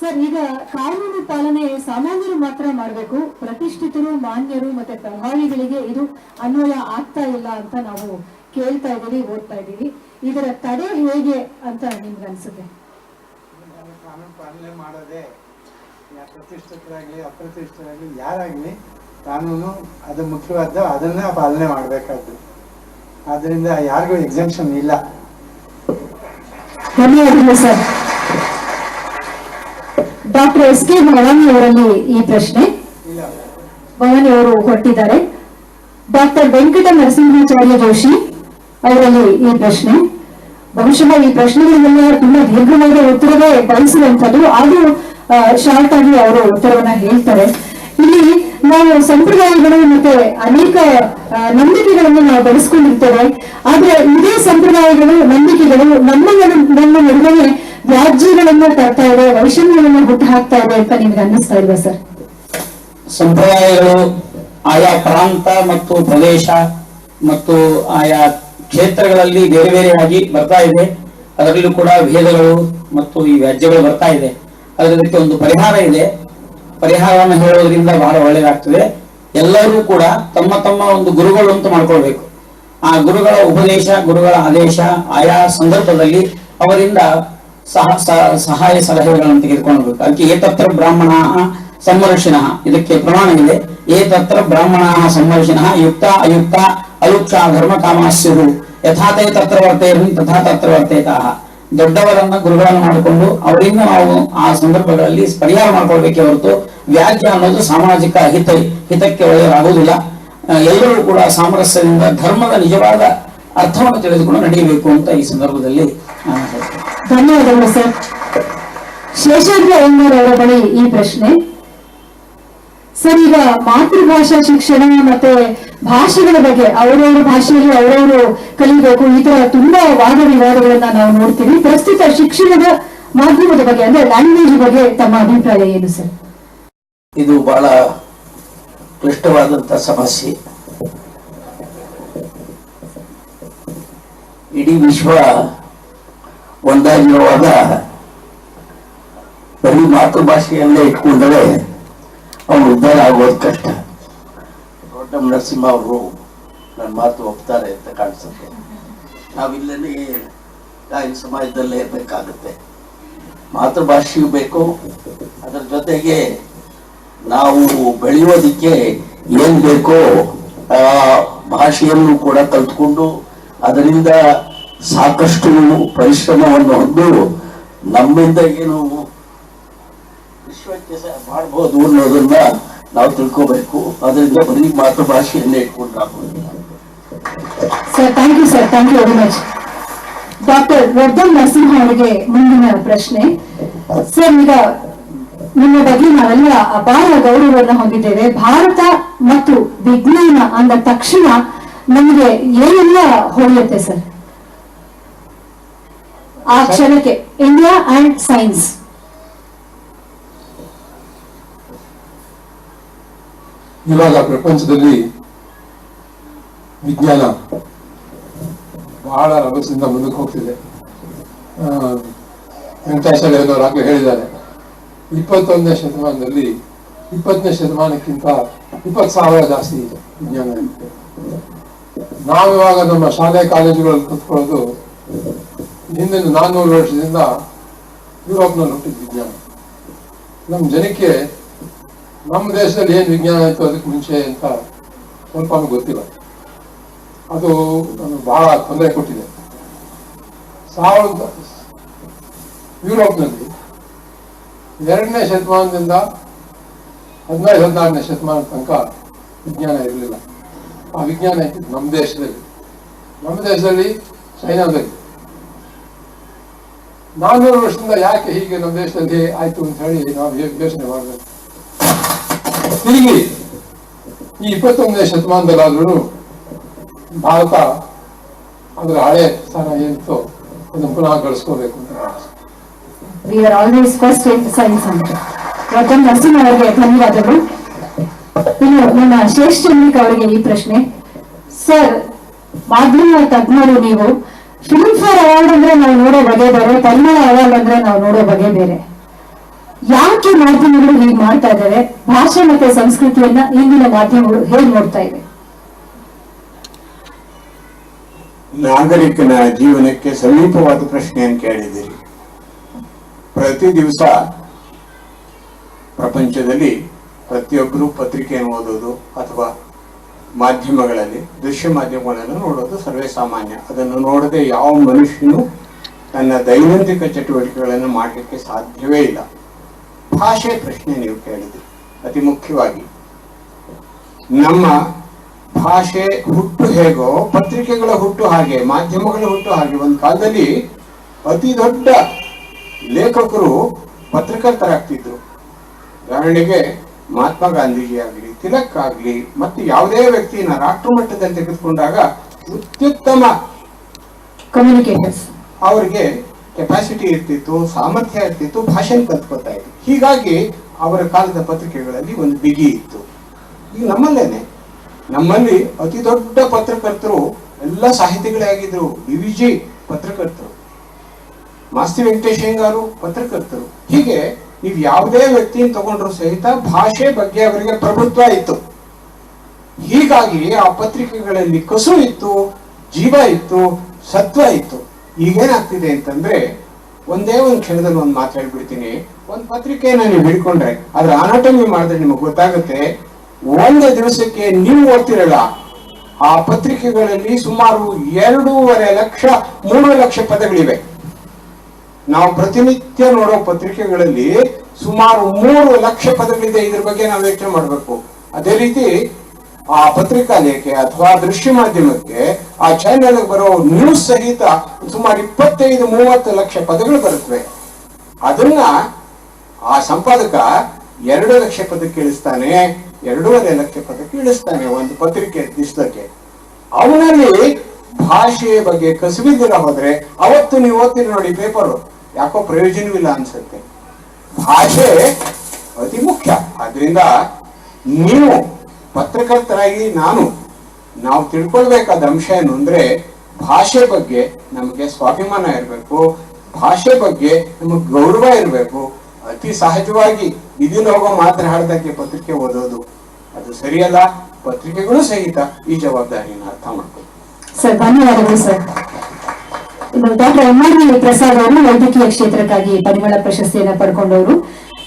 Sir ಈಗ ಕಾನೂನು ಪಾಲನೆ ಸಾಮಾನ್ಯರು ಮಾತ್ರ ಮಾಡಬೇಕು ಪ್ರತಿಷ್ಠಿತರು ಮಾನ್ಯರು ಮತ್ತೆ ಪ್ರಭಾವಿಗಳಿಗೆ ಇದು ಅನ್ವಯ ಆಗ್ತಾ ಇಲ್ಲ ಅಂತ ನಾವು ಕೇಳ್ತಾ ಇದ್ದೀವಿ ಓದ್ತಾ ಇದ್ದೀವಿ. ಇದರ ತಡೆ ಹೇಗೆ ಅಂತ ನಿಮ್ಗೆ ಅನ್ಸುತ್ತೆ? ಕಾನೂನು ಪಾಲನೆ ಮಾಡೋದೇ ಯಾ ಪ್ರತಿಷ್ಠಿತರಾಗಲಿ ಅಪ್ರತಿಷ್ಠರಾಗಲಿ ಯಾರಾಗಲಿ ಕಾನೂನು ಅದು ಮುಖ್ಯವಾದ ಅದನ್ನ ಪಾಲನೆ ಮಾಡಬೇಕಾದ್ದು. ಆದ್ರಿಂದ ಯಾರಿಗೂ ಎಕ್ಸಾಮ್ಷನ್ ಇಲ್ಲ. ಧನ್ಯವಾದಗಳು sir. Doctor S K Bhavani ಅವರಲ್ಲಿ ಈ ಪ್ರಶ್ನೆ. ಭವಾನಿ ಅವರು ಹೊರಟಿದ್ದಾರೆ. ಡಾಕ್ಟರ್ ವೆಂಕಟ ನರಸಿಂಹಾಚಾರ್ಯ ಜೋಶಿ ಅವರಲ್ಲಿ ಈ ಪ್ರಶ್ನೆ. ಬಹುಶಃ ಈ ಪ್ರಶ್ನೆಗಳಿಗೆಲ್ಲ ತುಂಬಾ ದೀರ್ಘವಾದ ಉತ್ತರವೇ ಬಯಸುವಂಥದ್ದು. ಆದರೂ ಶಾರ್ಟ್ ಆಗಿ ಅವರು ಉತ್ತರವನ್ನ ಹೇಳ್ತಾರೆ. ಇಲ್ಲಿ ನಾವು ಸಂಪ್ರದಾಯಗಳು ಮತ್ತೆ ಅನೇಕ ನಂಬಿಕೆಗಳನ್ನು ನಾವು ಬೆಳೆಸ್ಕೊಂಡಿರ್ತೇವೆ. ಆದ್ರೆ ಇದೇ ಸಂಪ್ರದಾಯಗಳು ನಂಬಿಕೆಗಳು ನಮ್ಮ ನಮ್ಮ ನಡುವೆ ವ್ಯಾಜ್ಯಗಳನ್ನ ತರ್ತಾ ಇದೆ ವೈಷಮ್ಯಗಳನ್ನ ಹುಟ್ಟು ಹಾಕ್ತಾ ಇದೆ ಅಂತ ನಿಮ್ಗೆ ಅನ್ನಿಸ್ತಾ ಇಲ್ವಾ ಸರ್? ಸಂಪ್ರದಾಯಗಳು ಆಯಾ ಪ್ರಾಂತ ಮತ್ತು ಪ್ರದೇಶ ಮತ್ತು ಆಯಾ ಕ್ಷೇತ್ರಗಳಲ್ಲಿ ಬೇರೆ ಬೇರೆಯಾಗಿ ಬರ್ತಾ ಇದೆ. ಅದರಲ್ಲೂ ಕೂಡ ಭೇದಗಳು ಮತ್ತು ಈ ವ್ಯಾಜ್ಯಗಳು ಬರ್ತಾ ಇದೆ. ಅದಕ್ಕೆ ಒಂದು ಪರಿಹಾರ ಇದೆ. ಪರಿಹಾರವನ್ನು ಹೇಳೋದ್ರಿಂದ ಬಹಳ ಒಳ್ಳೇದಾಗ್ತದೆ. ಎಲ್ಲರೂ ಕೂಡ ತಮ್ಮ ತಮ್ಮ ಒಂದು ಗುರುಗಳು ಅಂತ ಮಾಡ್ಕೊಳ್ಬೇಕು. ಆ ಗುರುಗಳ ಉಪದೇಶ, ಗುರುಗಳ ಆದೇಶ ಆಯಾ ಸಂದರ್ಭದಲ್ಲಿ ಅವರಿಂದ ಸಹ ಸಹಾಯ ಸಲಹೆಗಳನ್ನು ತೆಗೆದುಕೊಳ್ಳಬೇಕು ಅದಕ್ಕೆ ಏತತ್ರ ಬ್ರಾಹ್ಮಣ ಸಂವರ್ಷಿಣ ಇದಕ್ಕೆ ಪ್ರಮಾಣ ಇದೆ. ಏತತ್ರ ಬ್ರಾಹ್ಮಣ ಸಂವರ್ಷಿಣ ಯುಕ್ತ, ಅಯುಕ್ತ ಅಯುಕ್ತ, ಧರ್ಮ ಕಾಮಾಸ್ಯರು ಯಥಾತೇ ತತ್ರ ವರ್ತೇರು ತಥಾ ತತ್ರ ವರ್ತೇತಾಹ. ದೊಡ್ಡವರನ್ನ ಗುರುಗಳನ್ನು ಮಾಡಿಕೊಂಡು ಅವರಿಂದ ನಾವು ಆ ಸಂದರ್ಭಗಳಲ್ಲಿ ಪರಿಹಾರ ಮಾಡ್ಕೊಳ್ಬೇಕೇ ಹೊರತು ವ್ಯಾಜ್ಯ ಅನ್ನೋದು ಸಾಮಾಜಿಕ ಹಿತ, ಹಿತಕ್ಕೆ ಒಳ್ಳೆಯದಾಗುವುದಿಲ್ಲ. ಎಲ್ಲರೂ ಕೂಡ ಸಾಮರಸ್ಯದಿಂದ ಧರ್ಮದ ನಿಜವಾದ ಅರ್ಥವನ್ನು ತಿಳಿದುಕೊಂಡು ನಡೆಯಬೇಕು ಅಂತ ಈ ಸಂದರ್ಭದಲ್ಲಿ ನಾನು ಧನ್ಯವಾದಗಳು ಸರ್. ಶೇಷಾದ್ರಿ ಅಯ್ಯಂಗಾರ್ ಅವರ ಬಳಿ ಈ ಪ್ರಶ್ನೆ. ಸರ್, ಈಗ ಮಾತೃಭಾಷಾ ಶಿಕ್ಷಣ ಮತ್ತೆ ಭಾಷೆಗಳ ಬಗ್ಗೆ, ಅವರವರ ಭಾಷೆಯಲ್ಲಿ ಅವರವರು ಕಲಿಬೇಕು, ಈ ತರ ತುಂಬಾ ವಾದ ವಿವಾದಗಳನ್ನ ನಾವು ನೋಡ್ತೀವಿ. ಪ್ರಸ್ತುತ ಶಿಕ್ಷಣದ ಮಾಧ್ಯಮದ ಬಗ್ಗೆ ಅಂದ್ರೆ ಲ್ಯಾಂಗ್ವೇಜ್ ಬಗ್ಗೆ ತಮ್ಮ ಅಭಿಪ್ರಾಯ ಏನು ಸರ್? ಇದು ಬಹಳ ಕ್ಲಿಷ್ಟವಾದಂತ ಸಮಸ್ಯೆ. ಇಡೀ ವಿಶ್ವ ಒಂದಾಗಿರುವಾಗ ಬರೀ ಮಾತೃಭಾಷೆಯಲ್ಲೇ ಇಟ್ಕೊಂಡರೆ ಅವನು ಉದ್ಧಾರ ಆಗೋದು ಕಷ್ಟ. ದೊಡ್ಡ ನರಸಿಂಹ ಅವರು ನನ್ನ ಮಾತು ಒಪ್ತಾರೆ ಅಂತ ಕಾಣಿಸುತ್ತೆ. ನಾವಿಲ್ಲೇ ಸಮಾಜದಲ್ಲೇ ಇರಬೇಕಾಗುತ್ತೆ. ಮಾತೃಭಾಷೆಯೂ ಬೇಕು, ಅದರ ಜೊತೆಗೆ ನಾವು ಬೆಳೆಯೋದಿಕ್ಕೆ ಏನು ಬೇಕೋ ಆ ಭಾಷೆಯನ್ನು ಕೂಡ ಕಲ್ತ್ಕೊಂಡು ಅದರಿಂದ ಸಾಕಷ್ಟು ಪರಿಶ್ರಮವನ್ನು ಹೊಂದು ನಮ್ಮಿಂದ ಏನು ವಿಶ್ವಕ್ಕೆ ಮಾಡಬಹುದು ಅನ್ನೋದನ್ನ ನಾವು ತಿಳ್ಕೋಬೇಕು. ಅದರಿಂದ ಬರೀ ಮಾತೃಭಾಷೆಯನ್ನೇ ಇಟ್ಕೊಂಡು ಆಗೋದಿಲ್ಲ sir thank you sir thank you very much doctor Vardhan Narasimha ಅವರಿಗೆ ಮುಂದಿನ ಪ್ರಶ್ನೆ. ಸರ್ ಈಗ ನಿಮ್ಮ ಬಗ್ಗೆ ನಾವೆಲ್ಲ ಅಪಾರ ಗೌರವವನ್ನು ಹೊಂದಿದ್ದೇವೆ. ಭಾರತ ಮತ್ತು ವಿಜ್ಞಾನ ಅಂದ ತಕ್ಷಣ ನಮಗೆ ಏನೆಲ್ಲ ಹೊಳೆಯುತ್ತೆ ಸರ್ ಆ ಕ್ಷಣಕ್ಕೆ ಇಂಡಿಯಾ ಅಂಡ್ ಸೈನ್ಸ್. ಇವಾಗ ಪ್ರಪಂಚದಲ್ಲಿ ವಿಜ್ಞಾನ ಬಹಳ ರಭಸದಿಂದ ಮುಂದಕ್ಕೆ ಹೋಗ್ತಿದೆ. ಆ, ವೆಂಕಟೇಶ್ವರ ಅವರು ಆಗ್ಲೇ ಹೇಳಿದ್ದಾರೆ. ಇಪ್ಪತ್ತೊಂದನೇ ಶತಮಾನದಲ್ಲಿ ಇಪ್ಪತ್ತನೇ ಶತಮಾನಕ್ಕಿಂತ ಇಪ್ಪತ್ತು ಸಾವಿರ ಜಾಸ್ತಿ ಇದೆ ವಿಜ್ಞಾನ ನಾವಿವಾಗ ನಮ್ಮ ಶಾಲೆ ಕಾಲೇಜುಗಳಲ್ಲಿ ಕಲ್ತ್ಕೊಳ್ಳೋದು ಹಿಂದಿನ ನಾನ್ನೂರು ವರ್ಷದಿಂದ ಯುರೋಪ್ನಲ್ಲಿ ಹುಟ್ಟಿದ ವಿಜ್ಞಾನ ನಮ್ಮ ಜನಕ್ಕೆ ನಮ್ಮ ದೇಶದಲ್ಲಿ ಏನು ವಿಜ್ಞಾನ ಇತ್ತು ಅದಕ್ಕೆ ಮುಂಚೆ ಅಂತ ಸ್ವಲ್ಪ ಗೊತ್ತಿಲ್ಲ. ಅದು ನಮಗೆ ಬಹಳ ತೊಂದರೆ ಕೊಟ್ಟಿದೆ. ಸಾವಿರದ ಯುರೋಪ್ನಲ್ಲಿ ಎರಡನೇ ಶತಮಾನದಿಂದ ಹದಿನೈದು, ಹದಿನಾರನೇ ಶತಮಾನದ ತನಕ ವಿಜ್ಞಾನ ಇರಲಿಲ್ಲ. ಆ ವಿಜ್ಞಾನ ಇತ್ತು ನಮ್ಮ ದೇಶದಲ್ಲಿ. ನಮ್ಮ ದೇಶದಲ್ಲಿ ಚೈನಾದಲ್ಲಿ. ನಾನ್ನೂರು ವರ್ಷದಿಂದ ಯಾಕೆ ಹೀಗೆ ನಮ್ಮ ದೇಶದಲ್ಲಿ ಆಯ್ತು ಅಂತ ಹೇಳಿ ನಾವು ಹೇಗೆ ಯೋಚನೆ ಮಾಡಬೇಕು? ತಿರುಗಿ ಈ ಇಪ್ಪತ್ತೊಂದನೇ ಶತಮಾನದಲ್ಲಾದ್ರೂ ಭಾರತ ಅದರ ಹಳೆ ಸ್ಥಾನ ಏನಿತ್ತು ಅದನ್ನು ಪುನಃ ಗಳಿಸ್ಕೋಬೇಕು ಅಂತ ನರಸಿಂಹ ಅವರಿಗೆ ಧನ್ಯವಾದಗಳು. ಇನ್ನು ನನ್ನ ಶ್ರೇಷ್ಠ ಅವರಿಗೆ ಈ ಪ್ರಶ್ನೆ. ಸರ್, ಮಾಧ್ಯಮ ತಜ್ಞರು ನೀವು ಫೇರ್ ಅವಾರ್ಡ್ ಅಂದ್ರೆ ನಾವು ನೋಡೋ ಬಗೆ ಬೇರೆ ಕನ್ನಡ ಅವಾರ್ಡ್ ಅಂದ್ರೆ ನಾವು ನೋಡೋ ಬಗೆ ಬೇರೆ. ಯಾಕೆ ಮಾಧ್ಯಮಗಳು ಹೀಗೆ ಮಾಡ್ತಾ ಇದ್ದಾರೆ ಭಾಷೆ ಮತ್ತೆ ಸಂಸ್ಕೃತಿಯನ್ನ ಇಂದಿನ ಮಾಧ್ಯಮಗಳು ಹೇಗೆ ನೋಡ್ತಾ ಇವೆ? ನಾಗರಿಕನ ಜೀವನಕ್ಕೆ ಸಮೀಪವಾದ ಪ್ರಶ್ನೆಯನ್ನು ಕೇಳಿದಿರಿ ಪ್ರತಿ ದಿವಸ ಪ್ರಪಂಚದಲ್ಲಿ ಪ್ರತಿಯೊಬ್ಬರು ಪತ್ರಿಕೆಯನ್ನು ಓದೋದು ಅಥವಾ ಮಾಧ್ಯಮಗಳಲ್ಲಿ, ದೃಶ್ಯ ಮಾಧ್ಯಮಗಳನ್ನು ನೋಡೋದು ಸರ್ವೇ ಸಾಮಾನ್ಯ. ಅದನ್ನು ನೋಡದೆ ಯಾವ ಮನುಷ್ಯನು ತನ್ನ ದೈನಂದಿನ ಚಟುವಟಿಕೆಗಳನ್ನು ಮಾಡಲಿಕ್ಕೆ ಸಾಧ್ಯವೇ ಇಲ್ಲ. ಭಾಷೆ ಪ್ರಶ್ನೆ ನೀವು ಕೇಳಿದ್ರಿ. ಅತಿ ಮುಖ್ಯವಾಗಿ, ನಮ್ಮ ಭಾಷೆ ಹುಟ್ಟು ಹೇಗೋ, ಪತ್ರಿಕೆಗಳ ಹುಟ್ಟು ಹಾಗೆ, ಮಾಧ್ಯಮಗಳ ಹುಟ್ಟು ಹಾಗೆ, ಒಂದು ಕಾಲದಲ್ಲಿ ಅತಿ ದೊಡ್ಡ ಲೇಖಕರು ಪತ್ರಕರ್ತರಾಗ್ತಿದ್ರು. ಉದಾಹರಣೆಗೆ ಮಹಾತ್ಮ ಗಾಂಧೀಜಿ ಆಗಲಿ ತಿಲಕ್ ಆಗಲಿ ಮತ್ತು ಯಾವುದೇ ವ್ಯಕ್ತಿಯನ್ನ ರಾಷ್ಟ್ರ ಮಟ್ಟದಲ್ಲಿ ತೆಗೆದುಕೊಂಡಾಗ ಅತ್ಯುತ್ತಮ ಕಮ್ಯುನಿಕೇಟರ್ಸ್ ಅವರಿಗೆ ಕೆಪಾಸಿಟಿ ಇರ್ತಿತ್ತು ಸಾಮರ್ಥ್ಯ ಇರ್ತಿತ್ತು ಭಾಷೆನ ಕಲ್ತ್ಕೊತಾ ಇತ್ತು ಹೀಗಾಗಿ ಅವರ ಕಾಲದ ಪತ್ರಿಕೆಗಳಲ್ಲಿ ಒಂದು ಬಿಗಿ ಇತ್ತು. ಈಗ ನಮ್ಮಲ್ಲೇನೆ ನಮ್ಮಲ್ಲಿ ಅತಿ ದೊಡ್ಡ ಪತ್ರಕರ್ತರು ಎಲ್ಲ ಸಾಹಿತಿಗಳೇ ಆಗಿದ್ರು. ಡಿ ವಿ ಜಿ ಪತ್ರಕರ್ತರು ಮಾಸ್ತಿ ವೆಂಕಟೇಶ್ ಹೆಂಗಾರು ಪತ್ರಕರ್ತರು. ಹೀಗೆ ನೀವು ಯಾವುದೇ ವ್ಯಕ್ತಿನ ತಗೊಂಡ್ರು ಸಹಿತ ಭಾಷೆ ಬಗ್ಗೆ ಅವರಿಗೆ ಪ್ರಭುತ್ವ ಇತ್ತು. ಹೀಗಾಗಿ ಆ ಪತ್ರಿಕೆಗಳಲ್ಲಿ ಕಸು ಇತ್ತು, ಜೀವ ಇತ್ತು, ಸತ್ವ ಇತ್ತು. ಈಗೇನಾಗ್ತಿದೆ ಅಂತಂದ್ರೆ ಒಂದೇ ಒಂದು ಕ್ಷಣದಲ್ಲಿ ಒಂದು ಮಾತು ಹೇಳ್ಬಿಡ್ತೀನಿ. ಒಂದು ಪತ್ರಿಕೆಯನ್ನ ನೀವು ಹಿಡ್ಕೊಂಡ್ರೆ ಅದ್ರ ಅನಾಟಮಿ ಮಾಡಿದ್ರೆ ನಿಮಗೆ ಗೊತ್ತಾಗುತ್ತೆ, ಒಂದು ದಿವಸಕ್ಕೆ ನೀವು ಓದ್ತಿರಲ್ಲ. ಆ ಪತ್ರಿಕೆಗಳಲ್ಲಿ ಸುಮಾರು ಎರಡೂವರೆ ಲಕ್ಷ, ಮೂರು ಲಕ್ಷ ಪದಗಳಿವೆ. ನಾವು ಪ್ರತಿನಿತ್ಯ ನೋಡೋ ಪತ್ರಿಕೆಗಳಲ್ಲಿ ಸುಮಾರು ಮೂರು ಲಕ್ಷ ಪದಗಳಿದೆ. ಇದ್ರ ಬಗ್ಗೆ ನಾವು ಯೋಚನೆ ಮಾಡಬೇಕು. ಅದೇ ರೀತಿ ಆ ಪತ್ರಿಕಾ ಲೇಖೆ ಅಥವಾ ದೃಶ್ಯ ಮಾಧ್ಯಮಕ್ಕೆ ಆ ಚಾನೆಲ್ ಬರೋ ನ್ಯೂಸ್ ಸಹಿತ ಸುಮಾರು ಇಪ್ಪತ್ತೈದು, ಮೂವತ್ತು ಲಕ್ಷ ಪದಗಳು ಬರುತ್ತವೆ. ಅದನ್ನ ಆ ಸಂಪಾದಕ ಎರಡು ಲಕ್ಷ ಪದಕ್ಕೆ ಇಳಿಸ್ತಾನೆ, ಎರಡೂವರೆ ಲಕ್ಷ ಪದಕ್ಕೆ ಇಳಿಸ್ತಾನೆ ಒಂದು ಪತ್ರಿಕೆ ದಿಸ್ತಕ್ಕೆ ಅವನಲ್ಲಿ ಭಾಷೆಯ ಬಗ್ಗೆ ಕಸುಬಿದ್ದಿರ ಹೋದ್ರೆ ಅವತ್ತು ನೀವು ಓದ್ತೀರಿ ನೋಡಿ ಪೇಪರು ಯಾಕೋ ಪ್ರಯೋಜನವಿಲ್ಲ ಅನ್ಸುತ್ತೆ. ಭಾಷೆ ಅತಿ ಮುಖ್ಯ. ಆದ್ರಿಂದ ನೀವು ಪತ್ರಕರ್ತರಾಗಿ ನಾನು, ನಾವು ತಿಳ್ಕೊಳ್ಬೇಕಾದ ಅಂಶ ಏನು ಅಂದ್ರೆ ಭಾಷೆ ಬಗ್ಗೆ ನಮಗೆ ಸ್ವಾಭಿಮಾನ ಇರಬೇಕು, ಭಾಷೆ ಬಗ್ಗೆ ನಮಗೆ ಗೌರವ ಇರಬೇಕು. ಅತಿ ಸಹಜವಾಗಿ ಇದನ್ನ ಹೋಗೋ ಮಾತ್ರ ಹಾಡ್ದಕ್ಕೆ ಪತ್ರಿಕೆ ಓದೋದು, ಅದು ಸರಿಯಲ್ಲ, ಪತ್ರಿಕೆಗಳು ಸಹಿತ ಈ ಜವಾಬ್ದಾರಿಯನ್ನು ಅರ್ಥ ಮಾಡ್ಕೊಳ್ಳಿ ಸರ್, ಧನ್ಯವಾದಗಳು sir. Doctor M R Prasad ಅವರು ವೈದ್ಯಕೀಯ ಕ್ಷೇತ್ರಕ್ಕಾಗಿ ಪರಿಮಳ ಪ್ರಶಸ್ತಿಯನ್ನ ಪಡ್ಕೊಂಡವರು.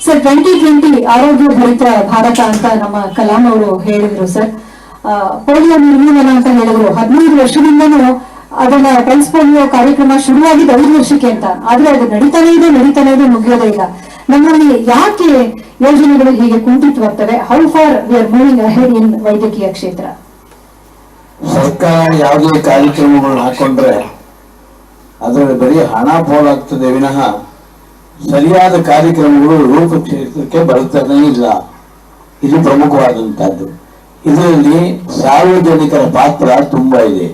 ಸರ್ ಟ್ವೆಂಟಿ ಟ್ವೆಂಟಿ ಆರೋಗ್ಯ ಭರಿತ ಭಾರತ ಅಂತ ನಮ್ಮ ಕಲಾಂ ಅವರು ಹೇಳಿದ್ರು ಸರ್. ಪೋಲಿಯೋ ನಿರ್ಮೂಲನ ಅಂತ ಹೇಳಿದ್ರು. ಹದಿನೈದು ವರ್ಷದಿಂದನೂ ಅದನ್ನ ಪಲ್ಸ್ ಪೋಲಿಯೋ ಕಾರ್ಯಕ್ರಮ ಶುರುವಾಗಿದ್ದು ಐದು ವರ್ಷಕ್ಕೆ ಅಂತ. ಆದ್ರೆ ಅದು ನಡೀತಾನೆ ಇದೆ ನಡೀತಾನೆ ಇದೆ, ಮುಗಿಯೋದೇ ಇಲ್ಲ. ನಮ್ಮಲ್ಲಿ ಯಾಕೆ ಯೋಜನೆಗಳು ಹೀಗೆ ಕುಂಠಿತವಾಗ್ತವೆ how far we are moving ahead in ವೈದ್ಯಕೀಯ ಕ್ಷೇತ್ರ? ಸರ್ಕಾರ ಯಾವುದೇ ಕಾರ್ಯಕ್ರಮಗಳನ್ನ ಹಾಕೊಂಡ್ರೆ ಅದರಲ್ಲಿ ಬರೀ ಹಣ ಪೋಲಾಗ್ತದೆ ವಿನಃ ಸರಿಯಾದ ಕಾರ್ಯಕ್ರಮಗಳು ರೂಪಕ್ಷೇತ್ರಕ್ಕೆ ಬರುತ್ತದೇ ಇಲ್ಲ. ಇದು ಪ್ರಮುಖವಾದಂತಹದ್ದು ಇದರಲ್ಲಿ ಸಾರ್ವಜನಿಕರ ಪಾತ್ರ ತುಂಬಾ ಇದೆ.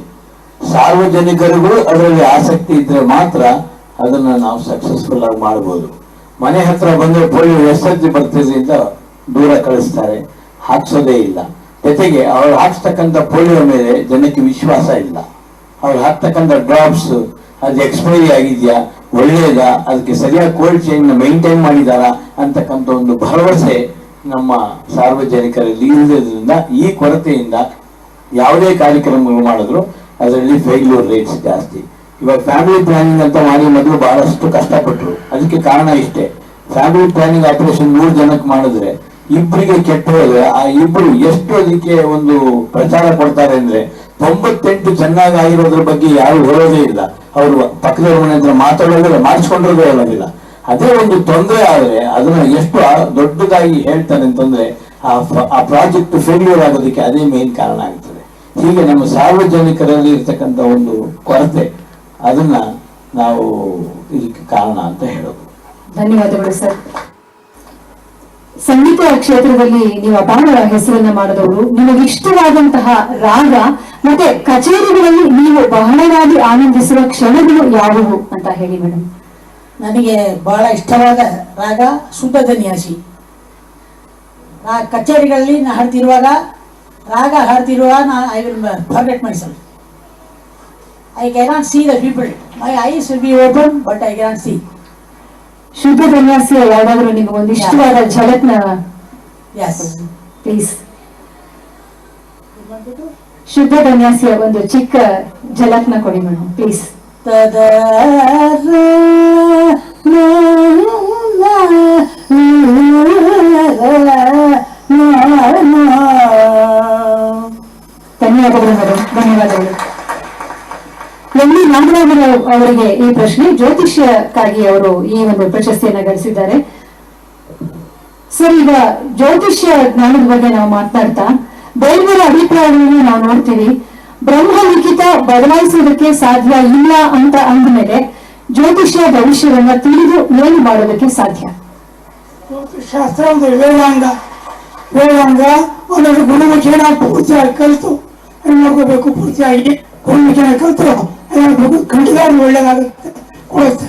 ಸಾರ್ವಜನಿಕರಿಗೂ ಅದರಲ್ಲಿ ಆಸಕ್ತಿ ಇದ್ರೆ ಮಾತ್ರ ಅದನ್ನ ನಾವು ಸಕ್ಸಸ್ಫುಲ್ ಆಗಿ ಮಾಡಬಹುದು ಮನೆ ಹತ್ರ ಬಂದ್ರೆ ಪೋಲಿಯೋ ಎಸ್ಎಲ್ಸಿ ಬರ್ತದೆ ಅಂತ ದೂರ ಕಳಿಸ್ತಾರೆ. ಹಾಕ್ಸೋದೇ ಇಲ್ಲ. ಜೊತೆಗೆ ಅವ್ರು ಹಾಕ್ಸ್ತಕ್ಕಂಥ ಪೋಲಿಯೋ ಮೇಲೆ ಜನಕ್ಕೆ ವಿಶ್ವಾಸ ಇಲ್ಲ. ಅವ್ರು ಹಾಕ್ತಕ್ಕಂಥ ಡ್ರಾಪ್ಸ್ ಅದು ಎಕ್ಸ್ಪೈರಿ ಆಗಿದೆಯಾ? ಒಳ್ಳೆಯದ? ಅದಕ್ಕೆ ಸರಿಯಾಗಿ ಕೋಲ್ಡ್ ಚೈನ್ ಮೈಂಟೈನ್ ಮಾಡಿದಾರ? ಅಂತಕ್ಕಂಥ ಒಂದು ಭರವಸೆ ನಮ್ಮ ಸಾರ್ವಜನಿಕರಲ್ಲಿ ಇಲ್ಲದ್ರಿಂದ ಈ ಕೊರತೆಯಿಂದ ಯಾವುದೇ ಕಾರ್ಯಕ್ರಮಗಳು ಮಾಡಿದ್ರು ಅದರಲ್ಲಿ ಫೇಲ್ಯೂರ್ ರೇಟ್ಸ್ ಜಾಸ್ತಿ. ಇವಾಗ ಫ್ಯಾಮಿಲಿ ಪ್ಲಾನಿಂಗ್ ಅಂತ ಮಾಡಿ ಮೊದಲು ಬಹಳಷ್ಟು ಕಷ್ಟಪಟ್ಟರು ಅದಕ್ಕೆ ಕಾರಣ ಇಷ್ಟೇ. ಫ್ಯಾಮಿಲಿ ಪ್ಲಾನಿಂಗ್ ಆಪರೇಷನ್ ನೂರು ಜನಕ್ಕೆ ಮಾಡಿದ್ರೆ ಇಬ್ಬರಿಗೆ ಕೆಟ್ಟ ಹೋದ್ರೆ ಆ ಇಬ್ಬರು ಎಷ್ಟು ಅದಕ್ಕೆ ಒಂದು ಪ್ರಚಾರ ಕೊಡ್ತಾರೆ ಅಂದ್ರೆ ತೊಂಬತ್ತೆಂಟು ಚೆನ್ನಾಗಿ ಆಗಿರೋದ್ರ ಬಗ್ಗೆ ಯಾರು ಹೇಳೋದೇ ಇಲ್ಲ. ಅವರು ಮನೆ ಹತ್ರ ಮಾತಾಡೋದಿಲ್ಲ, ಮಾಡಿಸ್ಕೊಂಡಿರೋದೇ ಹೇಳೋದಿಲ್ಲ. ಅದೇ ಒಂದು ತೊಂದರೆ ಆದ್ರೆ ಅದನ್ನ ಎಷ್ಟು ದೊಡ್ಡದಾಗಿ ಹೇಳ್ತಾರೆ ಅಂತಂದ್ರೆ ಆ ಆ ಪ್ರಾಜೆಕ್ಟ್ ಫೇಲ್ಯೂರ್ ಆಗೋದಕ್ಕೆ ಅದೇ ಮೇನ್ ಕಾರಣ ಆಗ್ತದೆ. ಹೀಗೆ ನಮ್ಮ ಸಾರ್ವಜನಿಕರಲ್ಲಿ ಇರ್ತಕ್ಕಂಥ ಒಂದು ಕೊರತೆ, ಅದನ್ನ ನಾವು ಇದಕ್ಕೆ ಕಾರಣ ಅಂತ ಹೇಳೋದು. ಧನ್ಯವಾದಗಳು ಸರ್. ಸಂಗೀತ ಕ್ಷೇತ್ರದಲ್ಲಿ ನೀವು ಅಪಾರ ಹೆಸರನ್ನ ಮಾಡಿದವರು. ನಿಮಗೆ ಇಷ್ಟವಾದಂತಹ ರಾಗ ಮತ್ತೆ ಕಚೇರಿಗಳಲ್ಲಿ ನೀವು ಬಹಳವಾಗಿ ಆನಂದಿಸುವ ಕ್ಷಣಗಳು ಯಾವುವು ಅಂತ ಹೇಳಿ ಮೇಡಮ್ ನನಗೆ ಬಹಳ ಇಷ್ಟವಾದ ರಾಗ ಶುದ್ಧ ಆ ಕಚೇರಿಗಳಲ್ಲಿ ನಾ ಹಾಡ್ತಿರುವಾಗ, ರಾಗ ಹಾಡ್ತಿರುವಾಗ ನಾ I will forget myself I can see the people my eyes will be open but I can see ಶುದ್ಧ ಧನ್ಯಾಸಿಯ ಯಾವ್ದಾದ್ರು ನಿಮ್ಗೆ ಒಂದು ಇಷ್ಟವಾದ ಝಲಕ್ನ ಪ್ಲೀಸ್. ಶುದ್ಧ ಧನ್ಯಾಸಿಯ ಒಂದು ಚಿಕ್ಕ ಝಲಕ್ನ ಕೊಡಿ ಮೇಡಮ್ ಪ್ಲೀಸ್. ಧನ್ಯವಾದಗಳು ಮೇಡಮ್ ಧನ್ಯವಾದಗಳು. ಎಂ ವಿ ನಾಗರಾಜರಾವ್ ಅವರಿಗೆ ಈ ಪ್ರಶ್ನೆ, ಜ್ಯೋತಿಷ್ಯಕ್ಕಾಗಿ ಅವರು ಈ ಒಂದು ಪ್ರಶಸ್ತಿಯನ್ನು ಗಳಿಸಿದ್ದಾರೆ. ಸರ್, ಈಗ ಜ್ಯೋತಿಷ್ಯ ಜ್ಞಾನದ ಬಗ್ಗೆ ನಾವು ಮಾತನಾಡ್ತಾ ಬೇರೆ ಅಭಿಪ್ರಾಯವನ್ನು ನಾವು ನೋಡ್ತೀವಿ. ಬ್ರಹ್ಮ ಲಿಖಿತ ಬದಲಾಯಿಸೋದಕ್ಕೆ ಸಾಧ್ಯ ಇಲ್ಲ ಅಂತ ಅಂದಮೇಲೆ ಜ್ಯೋತಿಷ್ಯ ಭವಿಷ್ಯವನ್ನ ತಿಳಿದು ಏನು ಮಾಡೋದಕ್ಕೆ ಸಾಧ್ಯ? ಶಾಸ್ತ್ರ ಒಂದು ವೇದಾಂಗ. ವೇದಾಂಗ ಒಂದೊಂದು ಗುಣಮುಖೇನ ಪೂರ್ತಿಯಾಗಿ ಕಲಿತು ಏನ್ ಮಾಡ್ಕೋಬೇಕು ಪೂರ್ತಿಯಾಗಿ ಗುಣಮುಖೇನ ಕಲಿತು ಖಂಡಿತ ಅದು ಒಳ್ಳೇದಾಗುತ್ತೆ. ಕೊಡುತ್ತೆ.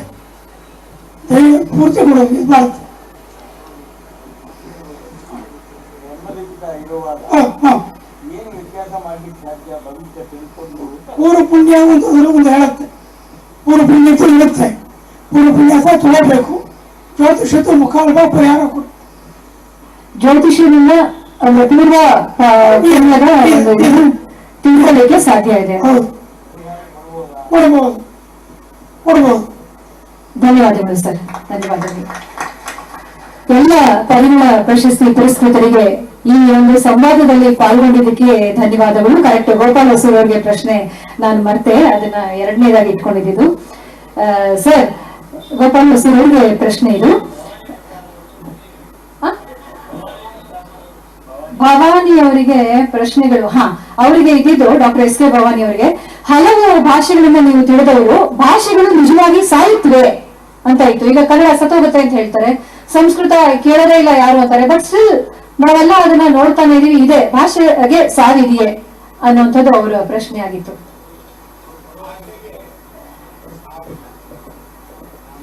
ಪೂರ್ತಿ ಕೊಡೋದು ಇದು ಮಾಡುತ್ತೆ. ಪೂರ್ವ ಪುಣ್ಯ ಅಂತ ಅದ್ರ ಒಂದು ಹೇಳುತ್ತೆ. ಪೂರ್ವ ಪುಣ್ಯ ಅಂತ ಇರುತ್ತೆ ಪೂರ್ವ ಪುಣ್ಯ ಅಂತ ತೊಗೊಳ್ಬೇಕು ಜ್ಯೋತಿಷದ ಮುಖಾಂತರ ಪರಿಹಾರ ಕೊಡು ಜ್ಯೋತಿಷದಿಂದ ಪೂರ್ವ ಒಂದು ಇದು ತಿಳ್ಕೊಳ್ಳಿಕ್ಕೆ ಸಾಧ್ಯ ಇದೆ. ಧನ್ಯವಾದಗಳು ಸರ್. ಧನ್ಯವಾದಗಳು. ಎಲ್ಲ ಪರಿಮಳ ಪ್ರಶಸ್ತಿ ಪುರಸ್ಕೃತರಿಗೆ ಈ ಒಂದು ಸಂವಾದದಲ್ಲಿ ಪಾಲ್ಗೊಂಡಿದ್ದಕ್ಕೆ ಧನ್ಯವಾದಗಳು. ಕರೆಕ್ಟ್ ಗೋಪಾಲ್ ಅವರಿಗೆ ಪ್ರಶ್ನೆ ನಾನು ಮರ್ತೆ. ಅದನ್ನ ಎರಡನೇದಾಗಿ ಇಟ್ಕೊಂಡಿದ್ದು. ಸರ್, ಗೋಪಾಲ್ ಅವರಿಗೆ ಪ್ರಶ್ನೆ ಇದು? ಭವಾನಿ ಅವರಿಗೆ ಪ್ರಶ್ನೆಗಳು. ಹಾ, ಅವರಿಗೆ ಇದ್ದಿದ್ದು ಡಾಕ್ಟರ್ ಎಸ್ ಕೆ ಭವಾನಿ ಅವರಿಗೆ. ಹಲವು ಭಾಷೆಗಳನ್ನ ನೀವು ತಿಳಿದವರು ಭಾಷೆಗಳು ನಿಜವಾಗಿ ಸಾಯುತ್ತಿವೆ ಅಂತ ಇತ್ತು. ಈಗ ಕನ್ನಡ ಸತ್ತೋಗುತ್ತೆ ಅಂತ ಹೇಳ್ತಾರೆ. ಸಂಸ್ಕೃತ ಕೇಳದೇ ಇಲ್ಲ ಯಾರು ಅಂತಾರೆ. ಬಟ್ ಸ್ಟಿಲ್ ನಾವೆಲ್ಲ ಅದನ್ನ ನೋಡ್ತಾನೆ ಇದೀವಿ ಇದೆ ಭಾಷೆಗೆ ಸಾರಿದೆಯೇ ಅನ್ನುವಂಥದ್ದು ಅವರ ಪ್ರಶ್ನೆ ಆಗಿತ್ತು.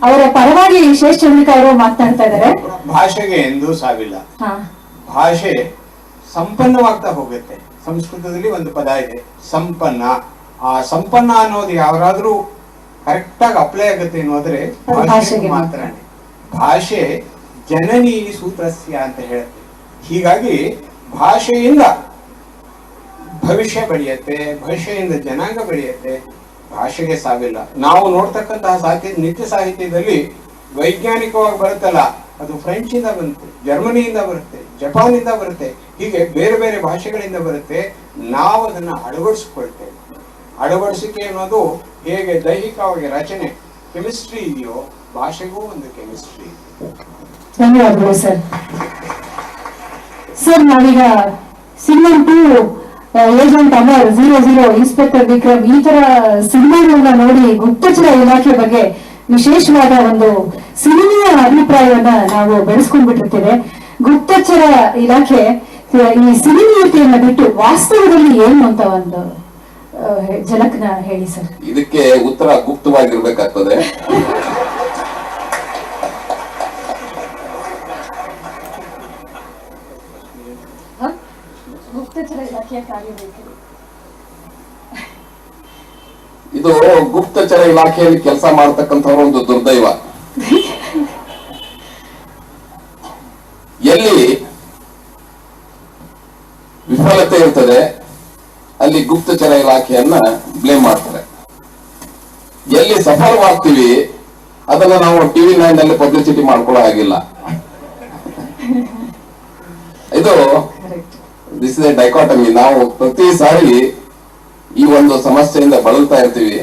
ಅವರ ಪರವಾಗಿ ಶೇಷ್ ಚಂದ್ರಿಕಾ ಅವರು ಮಾತನಾಡ್ತಾ ಇದ್ದಾರೆ. ಭಾಷೆಗೆ ಎಂದೂ ಸಾವಿಲ್ಲ. ಭಾಷೆ ಸಂಪನ್ನವಾಗ್ತಾ ಹೋಗುತ್ತೆ. ಸಂಸ್ಕೃತದಲ್ಲಿ ಒಂದು ಪದ ಇದೆ ಸಂಪನ್ನ. ಆ ಸಂಪನ್ನ ಅನ್ನೋದು ಯಾರಾದ್ರೂ ಕರೆಕ್ಟ್ ಆಗಿ ಅಪ್ಲೈ ಆಗುತ್ತೆ ಅನ್ನೋದ್ರೆ ಮಾತ್ರ. ಮಾತ್ರನೇ ಭಾಷೆ ಜನನಿ ಸೂತ್ರಸ್ಯ ಅಂತ ಹೇಳುತ್ತೆ. ಹೀಗಾಗಿ ಭಾಷೆಯಿಂದ ಭವಿಷ್ಯ ಬೆಳೆಯುತ್ತೆ ಭವಿಷ್ಯದಿಂದ ಜನಾಂಗ ಬೆಳೆಯುತ್ತೆ ಭಾಷೆಗೆ ಸಾವಿಲ್ಲ. ನಾವು ನೋಡ್ತಕ್ಕಂತಹ ಸಾಹಿತ್ಯ ನಿತ್ಯ ಸಾಹಿತ್ಯದಲ್ಲಿ ವೈಜ್ಞಾನಿಕವಾಗಿ ಬರುತ್ತಲ್ಲ ಅದು ಫ್ರೆಂಚ್ ಇಂದ ಬಂತು ಜರ್ಮನಿಯಿಂದ ಬರುತ್ತೆ ಜಪಾನಿಂದ ಬರುತ್ತೆ ಹೀಗೆ ಬೇರೆ ಬೇರೆ ಭಾಷೆಗಳಿಂದ ಬರುತ್ತೆ. ನಾವು ಅದನ್ನ ಅಳವಡಿಸ್ಕೊಳ್ತೇವೆ. ಅಳವಡಿಸಿಕೆ ಅನ್ನೋದು ಹೇಗೆ ದೈಹಿಕವಾಗಿ ರಚನೆ ಕೆಮಿಸ್ಟ್ರಿ ಇದೆಯೋ, ಭಾಷೆಗೂ ಒಂದು ಕೆಮಿಸ್ಟ್ರಿ ಧನ್ಯವಾದಗಳು ಸರ್. ಸರ್, ನಾವೀಗ cinema to agent Amar zero zero inspector Vikram, ಈ ತರ ಸಿನಿಮಾಗಳನ್ನ ನೋಡಿ ಗುಪ್ತಚರ ಇಲಾಖೆ ಬಗ್ಗೆ ವಿಶೇಷವಾದ ಒಂದು ಸಿನಿಮೆಯ ಅಭಿಪ್ರಾಯವನ್ನ ನಾವು ಬೆಳೆಸ್ಕೊಂಡ್ಬಿಟ್ಟಿರ್ತೇವೆ. ಗುಪ್ತಚರ ಇಲಾಖೆ, ಈ ಸಿನಿಮೀಯತೆಯನ್ನ ಬಿಟ್ಟು ವಾಸ್ತವದಲ್ಲಿ ಏನು ಅಂತ ಒಂದು ಝಲಕ್ನ ಹೇಳಿ ಸರ್. ಇದಕ್ಕೆ ಉತ್ತರ ಗುಪ್ತವಾಗಿರ್ಬೇಕಾಗ್ತದೆ. ಗುಪ್ತಚರ ಇಲಾಖೆಯ ಕಾರ್ಯವೈಖರಿ ಇದು ಗುಪ್ತಚರ ಇಲಾಖೆಯಲ್ಲಿ ಕೆಲಸ ಮಾಡತಕ್ಕಂಥವ್ರ ಒಂದು ದುರ್ದೈವ. ಗುಪ್ತಚರ ಇಲಾಖೆಯನ್ನ ಬ್ಲೇಮ್ ಮಾಡ್ತಾರೆ. ಎಲ್ಲಿ ಸಫಲವಾಗ್ತೀವಿ ಅದನ್ನ ನಾವು ಟಿವಿ ನೈನ್ನಲ್ಲಿ ಪಬ್ಲಿಸಿಟಿ ಮಾಡ್ಕೊಳ್ಳೋ ಆಗಿಲ್ಲ ಇದು correct this is a dichotomy ನಾವು ಪ್ರತಿ ಸಾರಿ ಈ ಒಂದು ಸಮಸ್ಯೆಯಿಂದ ಬಳಲ್ತಾ ಇರ್ತೀವಿ.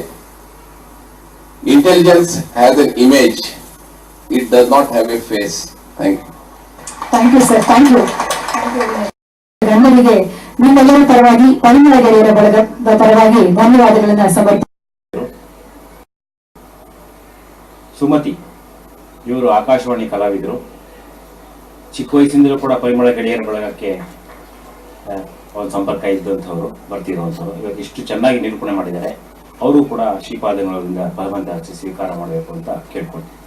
Intelligence has an image it does not have a face thank you thank you sir thank you ನಿಮ್ಮೆಲ್ಲರ ಪರವಾಗಿ ಪರಿಮಳ ಗೆಳೆಯರ ಬಳಗದ ಪರವಾಗಿ ಧನ್ಯವಾದಗಳನ್ನ ಸಮರ್ಪ ಸುಮತಿ, ಇವರು ಆಕಾಶವಾಣಿ ಕಲಾವಿದರು. ಚಿಕ್ಕ ವಯಸ್ಸಿಂದಲೂ ಕೂಡ ಪರಿಮಳ ಗೆಳೆಯರ ಬಳಗಕ್ಕೆ ಒಂದು ಸಂಪರ್ಕ ಇದ್ದಂಥವ್ರು, ಬರ್ತಿರುವಂಥವ್ರು. ಇವಾಗ ಇಷ್ಟು ಚೆನ್ನಾಗಿ ನಿರೂಪಣೆ ಮಾಡಿದ್ದಾರೆ. ಅವರು ಕೂಡ ಶ್ರೀಪಾದಗಳಿಂದ ಭಗವಂತ ಸ್ವೀಕಾರ ಮಾಡಬೇಕು ಅಂತ ಕೇಳ್ಕೊಳ್ತೀನಿ.